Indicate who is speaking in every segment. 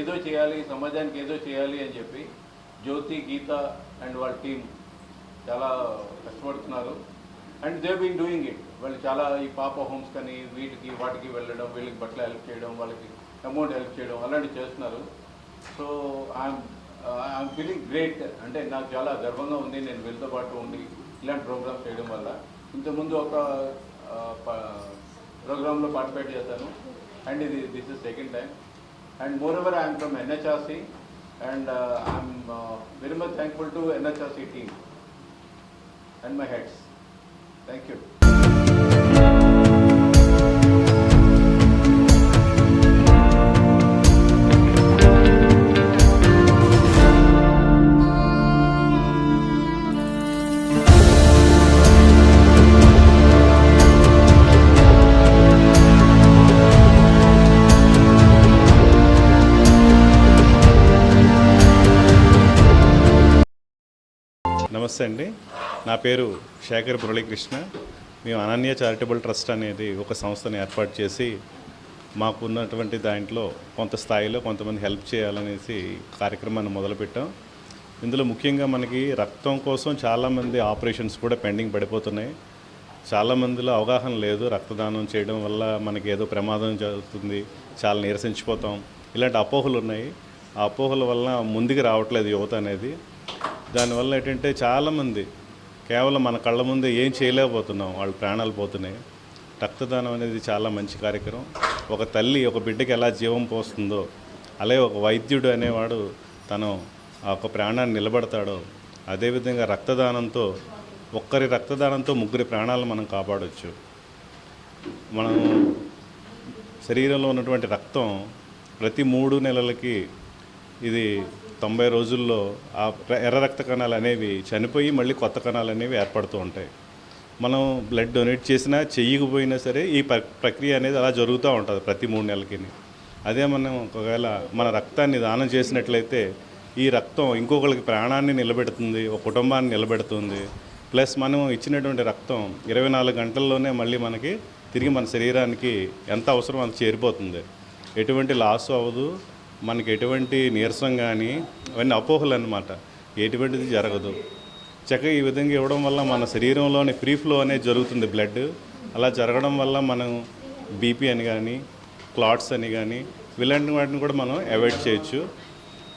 Speaker 1: ఏదో చేయాలి సమాజానికి ఏదో చేయాలి అని చెప్పి జ్యోతి గీత అండ్ వాళ్ళ టీం చాలా కష్టపడుతున్నారు. And they been doing it వాళ్ళు చాలా ఈ పాప హోమ్స్ కానీ వీటికి వాటికి వెళ్ళడం వీళ్ళకి బట్టలు హెల్ప్ చేయడం వాళ్ళకి అమౌంట్ హెల్ప్ చేయడం అలాంటివి చేస్తున్నారు. So I'm I'm feeling great అంటే నాకు చాలా గర్వంగా ఉంది. నేను వీళ్ళతో పాటు ఉండి ఇలాంటి ప్రోగ్రామ్ చేయడం వల్ల. ఇంతకుముందు ఒక uh, ప్రోగ్రాంలో పార్టిసిపేట్ చేశాను. అండ్ ఇది this is second time And moreover, I am from NHRC and uh, I am uh, very much thankful to NHRC team and my heads. Thank you.
Speaker 2: నమస్తే అండి. నా పేరు శేఖర్ మురళీకృష్ణ. మేము అనన్య చారిటబుల్ ట్రస్ట్ అనేది ఒక సంస్థను ఏర్పాటు చేసి మాకు ఉన్నటువంటి దాంట్లో కొంత స్థాయిలో కొంతమంది హెల్ప్ చేయాలనేసి కార్యక్రమాన్ని మొదలుపెట్టాం. ఇందులో ముఖ్యంగా మనకి రక్తం కోసం చాలామంది ఆపరేషన్స్ కూడా పెండింగ్ పడిపోతున్నాయి. చాలామందిలో అవగాహన లేదు రక్తదానం చేయడం వల్ల మనకి ఏదో ప్రమాదం జరుగుతుంది చాలా నీరసించిపోతాం. ఇలాంటి అపోహలు ఉన్నాయి ఆ అపోహల వల్ల ముందుకు రావట్లేదు యువత అనేది. దానివల్ల ఏంటంటే చాలామంది కేవలం మన కళ్ళ ముందే ఏం చేయలేకపోతున్నాం వాళ్ళ ప్రాణాలు పోతున్నాయి. రక్తదానం అనేది చాలా మంచి కార్యక్రమం. ఒక తల్లి ఒక బిడ్డకి ఎలా జీవం పోస్తుందో అలాగే ఒక వైద్యుడు అనేవాడు తను ఆ ఒక ప్రాణాన్ని నిలబడతాడో అదేవిధంగా రక్తదానంతో ఒక్కరి రక్తదానంతో ముగ్గురి ప్రాణాలను మనం కాపాడవచ్చు మనం శరీరంలో ఉన్నటువంటి రక్తం ప్రతి మూడు నెలలకి ఇది తొంభై రోజుల్లో ఆ ఎర్ర రక్త కణాలు అనేవి చనిపోయి మళ్ళీ కొత్త కణాలు అనేవి ఏర్పడుతూ ఉంటాయి. మనం బ్లడ్ డొనేట్ చేసినా చెయ్యకపోయినా సరే ఈ ప్రక్రియ అనేది అలా జరుగుతూ ఉంటుంది ప్రతి మూడు నెలలకి అదే మనం ఒకవేళ మన రక్తాన్ని దానం చేసినట్లయితే ఈ రక్తం ఇంకొకరికి ప్రాణాన్ని నిలబెడుతుంది ఒక కుటుంబాన్ని నిలబెడుతుంది. ప్లస్ మనం ఇచ్చినటువంటి రక్తం ఇరవై నాలుగు గంటల్లోనే మళ్ళీ మనకి తిరిగి మన శరీరానికి ఎంత అవసరం అంత చేరిపోతుంది. ఎటువంటి లాస్ అవ్వదు. మనకి ఎటువంటి నీరసం కానీ అవన్నీ అపోహలు అనమాట ఎటువంటిది జరగదు. చక్కగా ఈ విధంగా ఇవ్వడం వల్ల మన శరీరంలోని ఫ్రీ ఫ్లో అనేది జరుగుతుంది బ్లడ్. అలా జరగడం వల్ల మనం బీపీ అని కానీ క్లాట్స్ అని కానీ ఇలాంటి వాటిని కూడా మనం అవాయిడ్ చేయొచ్చు.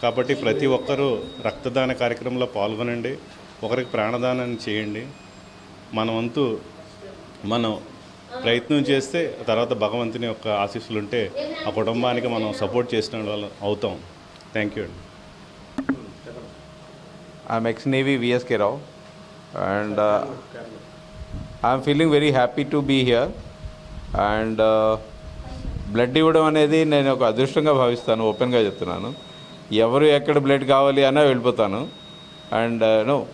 Speaker 2: కాబట్టి ప్రతి ఒక్కరూ రక్తదాన కార్యక్రమంలో పాల్గొనండి. ఒకరికి ప్రాణదానాన్ని చేయండి. మన వంతు మనం ప్రయత్నం చేస్తే తర్వాత భగవంతుని యొక్క ఆశీస్సులు ఉంటే ఆ కుటుంబానికి మనం సపోర్ట్ చేసిన వాళ్ళు అవుతాం. థ్యాంక్ యూ అండి.
Speaker 3: I'm ex navy VSK Rao and I'm feeling very happy to be here and blood ఇవ్వడం అనేది నేను ఒక అదృష్టంగా భావిస్తాను ఓపెన్గా చెప్తున్నాను. ఎవరు ఎక్కడ బ్లడ్ కావాలి అన్నా వెళ్ళిపోతాను. అండ్ నో uh,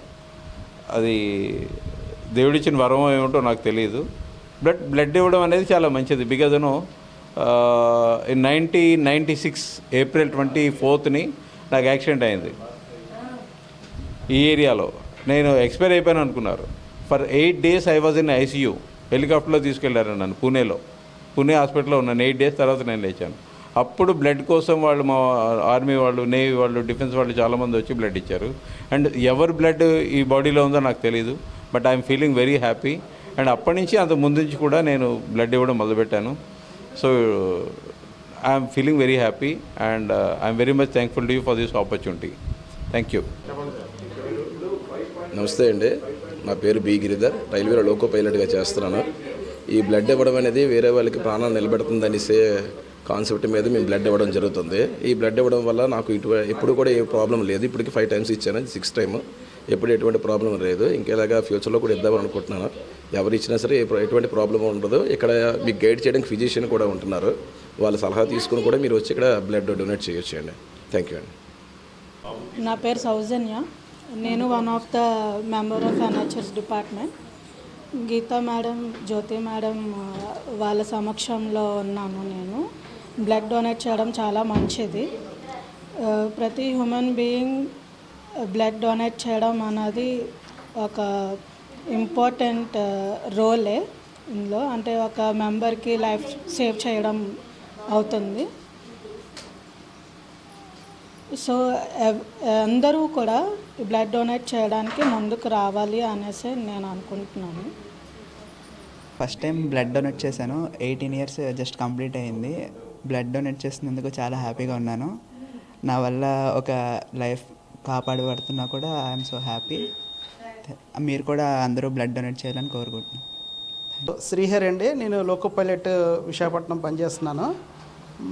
Speaker 3: అది దేవుడిచ్చిన వరం ఏమిటో నాకు తెలియదు బ్లడ్ బ్లడ్ ఇవ్వడం అనేది చాలా మంచిది. Because no in nineteen ninety six April twenty ఫోర్త్ని నాకు యాక్సిడెంట్ అయింది. ఈ ఏరియాలో. నేను ఎక్స్పైర్ అయిపోయాను అనుకున్నారు. For eight days I was in ICU హెలికాప్టర్లో తీసుకెళ్ళారు నన్ను పూణేలో పూణే హాస్పిటల్లో ఉన్నాను. ఎయిట్ డేస్ తర్వాత నేను లేచాను. అప్పుడు బ్లడ్ కోసం వాళ్ళు మా ఆర్మీ వాళ్ళు నేవీ వాళ్ళు డిఫెన్స్ వాళ్ళు చాలామంది వచ్చి బ్లడ్ ఇచ్చారు. అండ్ ఎవరి బ్లడ్ ఈ బాడీలో ఉందో నాకు తెలియదు but I'm feeling very happy and అప్పటి నుంచి అంత ముందు నుంచి కూడా నేను బ్లడ్ ఇవ్వడం మొదలుపెట్టాను. So I'm feeling very happy and I'm very much thankful to you for this opportunity thank you
Speaker 4: నమస్తే అండి. నా పేరు బి గిరిధర్. రైల్వేలో లోకో పైలట్గా చేస్తున్నాను. ఈ బ్లడ్ ఇవ్వడం అనేది వేరే వాళ్ళకి ప్రాణాలు నిలబెడుతుంది అనేసే కాన్సెప్ట్ మీద మేము బ్లడ్ ఇవ్వడం జరుగుతుంది. ఈ బ్లడ్ ఇవ్వడం వల్ల నాకు ఇటు ఎప్పుడు కూడా ఏ ప్రాబ్లం లేదు. ఇప్పటికి ఫైవ్ టైమ్స్ ఇచ్చాను. సిక్స్ టైమ్ ఎప్పుడు ఎటువంటి ప్రాబ్లం లేదు. ఇంకేలాగా ఫ్యూచర్లో కూడా ఇద్దామని అనుకుంటున్నాను. ఎవరు ఇచ్చినా సరే ఎటువంటి ప్రాబ్లం ఉండదు. ఇక్కడ మీకు గైడ్ చేయడానికి ఫిజిషియన్ కూడా ఉంటున్నారు. వాళ్ళ సలహా తీసుకుని కూడా మీరు వచ్చి ఇక్కడ బ్లడ్ డొనేట్ చేయొచ్చు అండి. థ్యాంక్ యూ అండి.
Speaker 5: నా పేరు సౌజన్య. నేను one of the member of NHS department Geeta madam Jyothi madam వాళ్ళ సమక్షంలో ఉన్నాను నేను. బ్లడ్ డొనేట్ చేయడం చాలా మంచిది. ప్రతి హ్యూమన్ బీయింగ్ బ్లడ్ డొనేట్ చేయడం అనేది ఒక ఇంపార్టెంట్ రోలే ఇందులో. అంటే ఒక మెంబర్కి లైఫ్ సేవ్ చేయడం అవుతుంది. సో అందరూ కూడా బ్లడ్ డొనేట్ చేయడానికి ముందుకు రావాలి అనేసి నేను అనుకుంటున్నాను.
Speaker 6: ఫస్ట్ టైం బ్లడ్ డొనేట్ చేశాను. ఎయిటీన్ ఇయర్స్ జస్ట్ కంప్లీట్ అయింది. బ్లడ్ డొనేట్ చేసినందుకు చాలా హ్యాపీగా ఉన్నాను. నా వల్ల ఒక లైఫ్ కాపాడబడుతున్నా కూడా ఐఎమ్ సో హ్యాపీ. మీరు కూడా అందరూ బ్లడ్ డొనేట్ చేయాలని కోరుకుంటున్నాను
Speaker 7: శ్రీహరి అండి నేను లోకో పైలట్ విశాఖపట్నం పనిచేస్తున్నాను.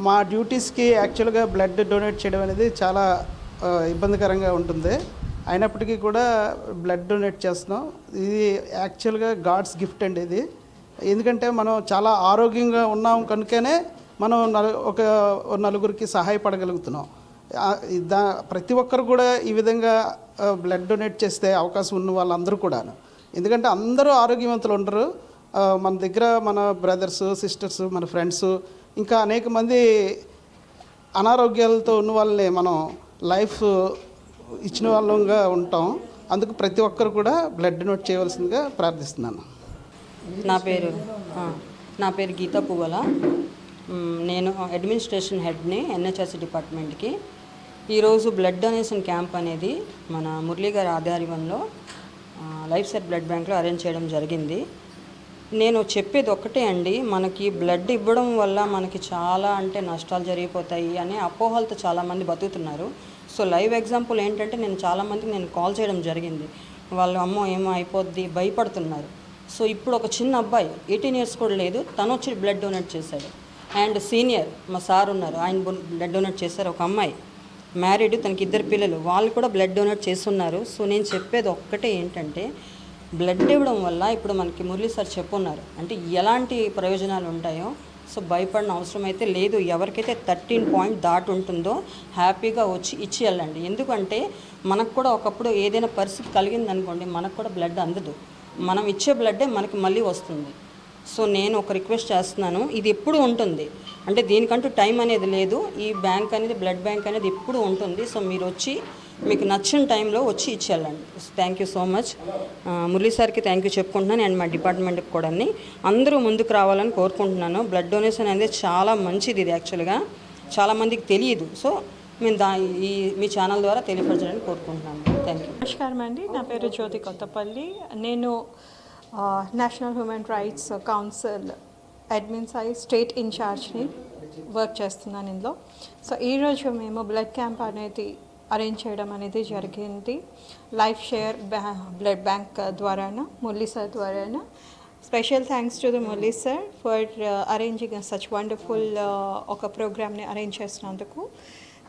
Speaker 7: మా డ్యూటీస్కి యాక్చువల్గా బ్లడ్ డొనేట్ చేయడం అనేది చాలా ఇబ్బందికరంగా ఉంటుంది. అయినప్పటికీ కూడా బ్లడ్ డొనేట్ చేస్తున్నాం. ఇది యాక్చువల్గా గాడ్స్ గిఫ్ట్ అండి ఇది. ఎందుకంటే మనం చాలా ఆరోగ్యంగా ఉన్నాం కనుకనే మనం నలు ఒక నలుగురికి సహాయపడగలుగుతున్నాం. దా ప్రతి ఒక్కరు కూడా ఈ విధంగా బ్లడ్ డొనేట్ చేస్తే అవకాశం ఉన్న వాళ్ళందరూ కూడాను. ఎందుకంటే అందరూ ఆరోగ్యవంతులు ఉండరు. మన దగ్గర మన బ్రదర్స్ సిస్టర్స్ మన ఫ్రెండ్స్ ఇంకా అనేక మంది అనారోగ్యాలతో ఉన్న వాళ్ళని మనం లైఫ్ ఇచ్చిన వాళ్ళంగా ఉంటాం. అందుకు ప్రతి ఒక్కరు కూడా బ్లడ్ డొనేట్ చేయవలసిందిగా ప్రార్థిస్తున్నాను.
Speaker 8: నా పేరు నా పేరు గీతా పువ్వల. నేను అడ్మినిస్ట్రేషన్ హెడ్ని ఎన్హెచ్ఎస్ డిపార్ట్మెంట్కి ఈరోజు బ్లడ్ డొనేషన్ క్యాంప్ అనేది మన మురళీ గారి ఆధ్వర్యంలో లైఫ్ సెట్ బ్లడ్ బ్యాంక్లో అరేంజ్ చేయడం జరిగింది. నేను చెప్పేది ఒక్కటే అండి మనకి బ్లడ్ ఇవ్వడం వల్ల మనకి చాలా అంటే నష్టాలు జరిగిపోతాయి అనే అపోహలతో చాలామంది బతుకుతున్నారు. సో లైవ్ ఎగ్జాంపుల్ ఏంటంటే నేను చాలామందికి నేను కాల్ చేయడం జరిగింది. వాళ్ళు అమ్మో ఏమో అయిపోద్ది భయపడుతున్నారు. సో ఇప్పుడు ఒక చిన్న అబ్బాయి ఎయిటీన్ ఇయర్స్ కూడా లేదు తను వచ్చి బ్లడ్ డొనేట్ చేశాడు. అండ్ సీనియర్ మా సార్ ఉన్నారు ఆయన బ్లడ్ డొనేట్ చేశారు ఒక అమ్మాయి. మ్యారీడ్ తనకి ఇద్దరు పిల్లలు. వాళ్ళు కూడా బ్లడ్ డొనేట్ చేస్తున్నారు. సో నేను చెప్పేది ఒక్కటే ఏంటంటే బ్లడ్ ఇవ్వడం వల్ల ఇప్పుడు మనకి మురళీ సార్ చెప్పున్నారు. అంటే ఎలాంటి ప్రయోజనాలు ఉంటాయో సో భయపడిన అవసరం అయితే లేదు. ఎవరికైతే థర్టీన్ పాయింట్ దాటి ఉంటుందో హ్యాపీగా వచ్చి ఇచ్చి వెళ్ళండి. ఎందుకంటే మనకు కూడా ఒకప్పుడు ఏదైనా పరిస్థితి కలిగింది అనుకోండి మనకు కూడా బ్లడ్ అందదు. మనం ఇచ్చే బ్లడ్డే మనకి మళ్ళీ వస్తుంది. సో నేను ఒక రిక్వెస్ట్ చేస్తున్నాను. ఇది ఎప్పుడు ఉంటుంది? అంటే దీనికంటూ టైం అనేది లేదు. ఈ బ్యాంక్ అనేది బ్లడ్ బ్యాంక్ అనేది ఎప్పుడు ఉంటుంది. సో మీరు వచ్చి మీకు నచ్చిన టైంలో వచ్చి ఇచ్చేయాలండి. Thank you so much Murali సార్కి థ్యాంక్ యూ చెప్పుకుంటున్నాను అండ్ మా డిపార్ట్మెంట్కి కూడా అందరూ ముందుకు రావాలని కోరుకుంటున్నాను. బ్లడ్ డొనేషన్ అనేది చాలా మంచిది ఇది యాక్చువల్గా చాలామందికి తెలియదు. సో మేము దా ఈ మీ ఛానల్ ద్వారా తెలియపరచడానికి కోరుకుంటున్నాను. థ్యాంక్ యూ
Speaker 9: నమస్కారం అండి. నా పేరు జ్యోతి కొత్తపల్లి. నేను national human rights council admin Sai state ఇన్ఛార్జ్ని work చేస్తున్నాను ఇందులో. సో ఈరోజు మేము బ్లడ్ క్యాంప్ అనేది అరేంజ్ చేయడం అనేది జరిగింది. లైఫ్ షేర్ బ్యా బ్లడ్ బ్యాంక్ ద్వారాన Murali sir ద్వారాన. Special thanks to the Murali sir for arranging such wonderful ఒక ప్రోగ్రామ్ని అరేంజ్ చేసినందుకు.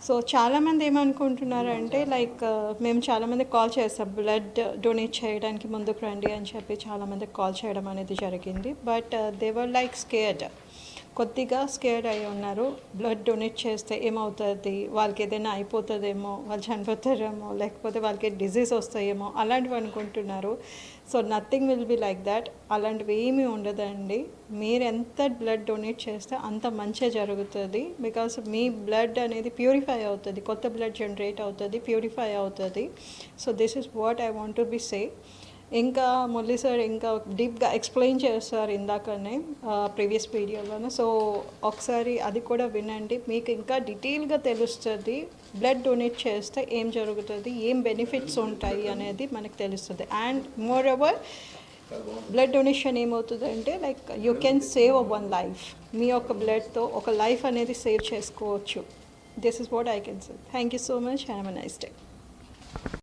Speaker 9: సో చాలామంది ఏమనుకుంటున్నారు అంటే లైక్ మేము చాలామంది కాల్ చేస్తాం బ్లడ్ డొనేట్ చేయడానికి ముందుకు రండి అని చెప్పి చాలామందికి కాల్ చేయడం అనేది జరిగింది. But they were like scared కొద్దిగా స్కేర్డ్ అయి ఉన్నారు. బ్లడ్ డొనేట్ చేస్తే ఏమవుతుంది? వాళ్ళకి ఏదైనా అయిపోతుందేమో? వాళ్ళు చనిపోతారేమో? లేకపోతే వాళ్ళకి డిజీజ్ వస్తాయేమో? అలాంటివి అనుకుంటున్నారు. So nothing will be like that అలాంటివి ఏమీ ఉండదండి. మీరు ఎంత బ్లడ్ డొనేట్ చేస్తే అంత మంచిగా జరుగుతుంది. బికాస్ మీ బ్లడ్ అనేది ప్యూరిఫై అవుతుంది. కొత్త బ్లడ్ జనరేట్ అవుతుంది ప్యూరిఫై అవుతుంది. So this is what I want to be say ఇంకా మురళీ సార్ ఇంకా డీప్గా ఎక్స్ప్లెయిన్ చేస్తారు ఇందాకనే ప్రీవియస్ వీడియోలోనే సో ఒకసారి అది కూడా వినండి. మీకు ఇంకా డీటెయిల్గా తెలుస్తుంది బ్లడ్ డొనేట్ చేస్తే ఏం జరుగుతుంది ఏం బెనిఫిట్స్ ఉంటాయి అనేది మనకు తెలుస్తుంది. And more over blood donation ఏమవుతుంది అంటే like you can save a one life మీ యొక్క బ్లడ్తో ఒక లైఫ్ అనేది సేవ్ చేసుకోవచ్చు. This is what I can say thank you so much have a nice day